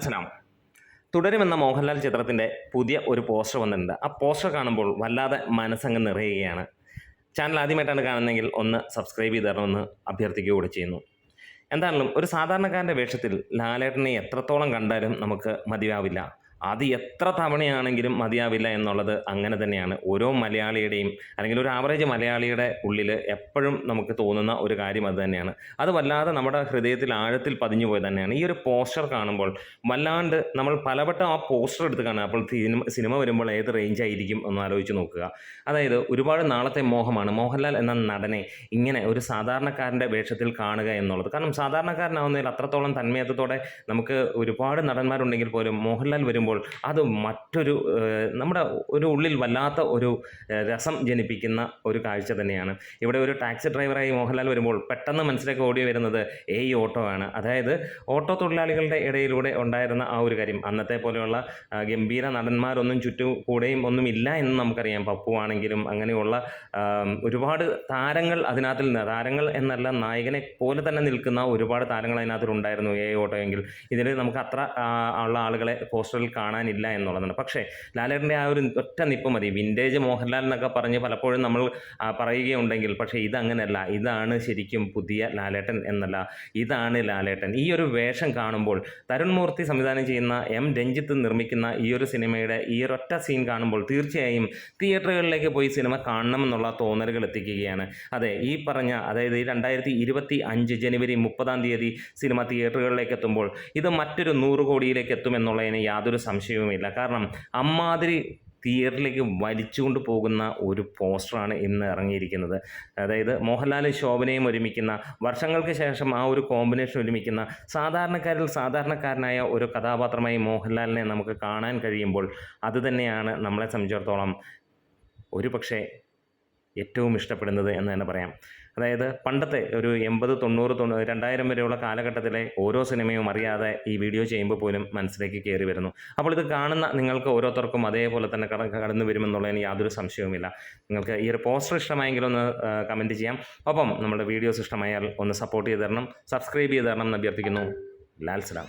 സലാം. തുടരുമെന്ന മോഹൻലാൽ ചിത്രത്തിന്റെ പുതിയ ഒരു പോസ്റ്റർ വന്നിട്ടുണ്ട്. ആ പോസ്റ്റർ കാണുമ്പോൾ വല്ലാതെ മനസ്സങ്ങ് നിറയുകയാണ്. ചാനൽ ആദ്യമായിട്ടാണ് കാണുന്നതെങ്കിൽ ഒന്ന് സബ്സ്ക്രൈബ് ചെയ്ത് തരണമെന്ന് അഭ്യർത്ഥിക്കുക കൂടി ചെയ്യുന്നു. എന്തായാലും ഒരു സാധാരണക്കാരന്റെ വേഷത്തിൽ ലാലേട്ടനെ എത്രത്തോളം കണ്ടാലും നമുക്ക് മതിയാവില്ല. അത് എത്ര തവണയാണെങ്കിലും മതിയാവില്ല എന്നുള്ളത് അങ്ങനെ തന്നെയാണ്. ഓരോ മലയാളിയുടെയും അല്ലെങ്കിൽ ഒരു ആവറേജ് മലയാളിയുടെ ഉള്ളിൽ എപ്പോഴും നമുക്ക് തോന്നുന്ന ഒരു കാര്യം അത് തന്നെയാണ്. അത് വല്ലാതെ നമ്മുടെ ഹൃദയത്തിൽ ആഴത്തിൽ പതിഞ്ഞു പോയത് തന്നെയാണ്. ഈ ഒരു പോസ്റ്റർ കാണുമ്പോൾ വല്ലാണ്ട് നമ്മൾ പലവട്ടം ആ പോസ്റ്റർ എടുത്ത് കാണുക. അപ്പോൾ സിനിമ സിനിമ വരുമ്പോൾ ഏത് റേഞ്ച് ആയിരിക്കും എന്ന് ആലോചിച്ച് നോക്കുക. അതായത് ഒരുപാട് നാളത്തെ മോഹമാണ്. മോഹൻലാൽ എന്ന നടനെ ഇങ്ങനെ ഒരു സാധാരണക്കാരന്റെ വേഷത്തിൽ കാണുക എന്നുള്ളത്. കാരണം സാധാരണക്കാരനാവുന്നതിൽ അത്രത്തോളം തന്മയത്വത്തോടെ നമുക്ക് ഒരുപാട് നടന്മാരുണ്ടെങ്കിൽ പോലും മോഹൻലാൽ വരുമ്പോൾ അത് മറ്റൊരു നമ്മുടെ ഒരു ഉള്ളിൽ വല്ലാത്ത ഒരു രസം ജനിപ്പിക്കുന്ന ഒരു കാഴ്ച തന്നെയാണ്. ഇവിടെ ഒരു ടാക്സി ഡ്രൈവറായി മോഹൻലാൽ വരുമ്പോൾ പെട്ടെന്ന് മനസ്സിലേക്ക് ഓടി വരുന്നത് ഏ ഓട്ടോ ആണ്. അതായത് ഓട്ടോ തൊഴിലാളികളുടെ ഇടയിലൂടെ ഉണ്ടായിരുന്ന ആ ഒരു കാര്യം. അന്നത്തെ പോലെയുള്ള ഗംഭീര നടന്മാരൊന്നും ചുറ്റു കൂടെയും ഒന്നും ഇല്ല എന്ന് നമുക്കറിയാം. പപ്പു ആണെങ്കിലും അങ്ങനെയുള്ള ഒരുപാട് താരങ്ങൾ അതിനകത്തിൽ താരങ്ങൾ എന്നല്ല നായകനെ പോലെ തന്നെ നിൽക്കുന്ന ഒരുപാട് താരങ്ങൾ അതിനകത്തുണ്ടായിരുന്നു ഏ ഓട്ടോ ഓട്ടോയെങ്കിൽ. ഇതിൽ നമുക്ക് അത്ര ഉള്ള ആളുകളെ പോസ്റ്ററിൽ കാണാനില്ല എന്നുള്ളതാണ്. പക്ഷേ ലാലേട്ടന്റെ ആ ഒരു ഒറ്റ നിപ്പ് മതി. വിന്റേജ് മോഹൻലാൽ എന്നൊക്കെ പറഞ്ഞ് പലപ്പോഴും നമ്മൾ പറയുകയുണ്ടെങ്കിൽ പക്ഷേ ഇതങ്ങനെയല്ല ഇതാണ് ശരിക്കും പുതിയ ലാലേട്ടൻ എന്നല്ല. ഇതാണ് ലാലേട്ടൻ. ഈ ഒരു വേഷം കാണുമ്പോൾ തരുൺ മൂർത്തി സംവിധാനം ചെയ്യുന്ന എം. രഞ്ജിത്ത് നിർമ്മിക്കുന്ന ഈ ഒരു സിനിമയുടെ ഈ ഒരൊറ്റ സീൻ കാണുമ്പോൾ തീർച്ചയായും തിയേറ്ററുകളിലേക്ക് പോയി സിനിമ കാണണമെന്നുള്ള തോന്നലുകൾ എത്തിക്കുകയാണ്. അതെ ഈ പറഞ്ഞ അതായത് ഈ രണ്ടായിരത്തി ഇരുപത്തി അഞ്ച് ജനുവരി മുപ്പതാം തീയതി സിനിമ തിയേറ്ററുകളിലേക്ക് എത്തുമ്പോൾ ഇത് മറ്റൊരു നൂറ് കോടിയിലേക്ക് എത്തുമെന്നുള്ളതിന് യാതൊരു സംശയവുമില്ല. കാരണം അമ്മാതിരി തിയേറ്ററിലേക്ക് വലിച്ചുകൊണ്ട് പോകുന്ന ഒരു പോസ്റ്ററാണ് ഇന്ന് ഇറങ്ങിയിരിക്കുന്നത്. അതായത് മോഹൻലാലും ശോഭനയും ഒരുമിക്കുന്ന വർഷങ്ങൾക്ക് ശേഷം ആ ഒരു കോമ്പിനേഷൻ ഒരുമിക്കുന്ന സാധാരണക്കാരിൽ സാധാരണക്കാരനായ ഒരു കഥാപാത്രമായി മോഹൻലാലിനെ നമുക്ക് കാണാൻ കഴിയുമ്പോൾ അതുതന്നെയാണ് നമ്മളെ സംബന്ധിച്ചിടത്തോളം ഒരു പക്ഷേ ഏറ്റവും ഇഷ്ടപ്പെടുന്നത് എന്ന് തന്നെ പറയാം. അതായത് പണ്ടത്തെ ഒരു എൺപത് തൊണ്ണൂറ് തൊണ്ണൂറ് രണ്ടായിരം വരെയുള്ള കാലഘട്ടത്തിലെ ഓരോ സിനിമയും അറിയാതെ ഈ വീഡിയോ ചെയ്യുമ്പോൾ പോലും മനസ്സിലേക്ക് കയറി വരുന്നു. അപ്പോൾ ഇത് കാണുന്ന നിങ്ങൾക്ക് ഓരോരുത്തർക്കും അതേപോലെ തന്നെ കട കടന്നു വരുമെന്നുള്ളതിന് യാതൊരു സംശയവുമില്ല. നിങ്ങൾക്ക് ഈ ഒരു പോസ്റ്റർ ഇഷ്ടമായെങ്കിൽ ഒന്ന് കമന്റ് ചെയ്യാം. ഒപ്പം നമ്മുടെ വീഡിയോസ് ഇഷ്ടമായാൽ ഒന്ന് സപ്പോർട്ട് ചെയ്ത് തരണം സബ്സ്ക്രൈബ് ചെയ്ത് തരണം എന്ന് അഭ്യർത്ഥിക്കുന്നു. ലാൽ സലാം.